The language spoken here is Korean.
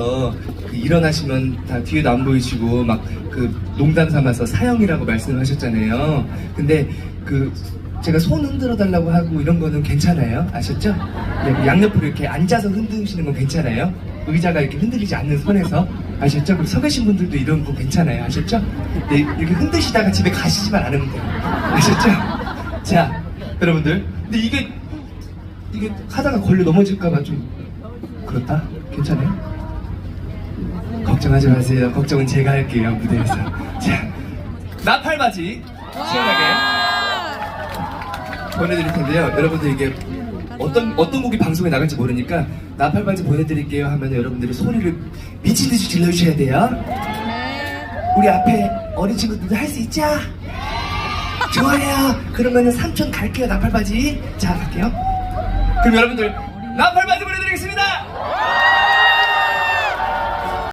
그 일어나시면 다 뒤에도 안 보이시고 막 그 농담 삼아서 사형이라고 말씀하셨잖아요. 근데 그 제가 손 흔들어 달라고 하고 이런 거는 괜찮아요? 아셨죠? 네, 그 양옆으로 이렇게 앉아서 흔드시는 건 괜찮아요? 의자가 이렇게 흔들리지 않는 선에서 아셨죠? 그리고 서 계신 분들도 이런 거 괜찮아요? 아셨죠? 네, 이렇게 흔드시다가 집에 가시지만 않으면 돼요. 아셨죠? 자, 여러분들. 근데 이게 이게 하다가 걸려 넘어질까봐 좀 그렇다? 괜찮아요? 걱정하지 마세요. 걱정은 제가 할게요, 무대에서. 자, 나팔바지 시원하게 보내드릴 텐데요. 여러분들 이게 어떤, 어떤 곡이 방송에 나갈지 모르니까 나팔바지 보내드릴게요 하면 여러분들이 소리를 미친 듯이 질러주셔야 돼요. 우리 앞에 어린 친구들도 할 수 있죠? 좋아요. 그러면은 삼촌 갈게요, 나팔바지. 자, 갈게요. 그럼 여러분들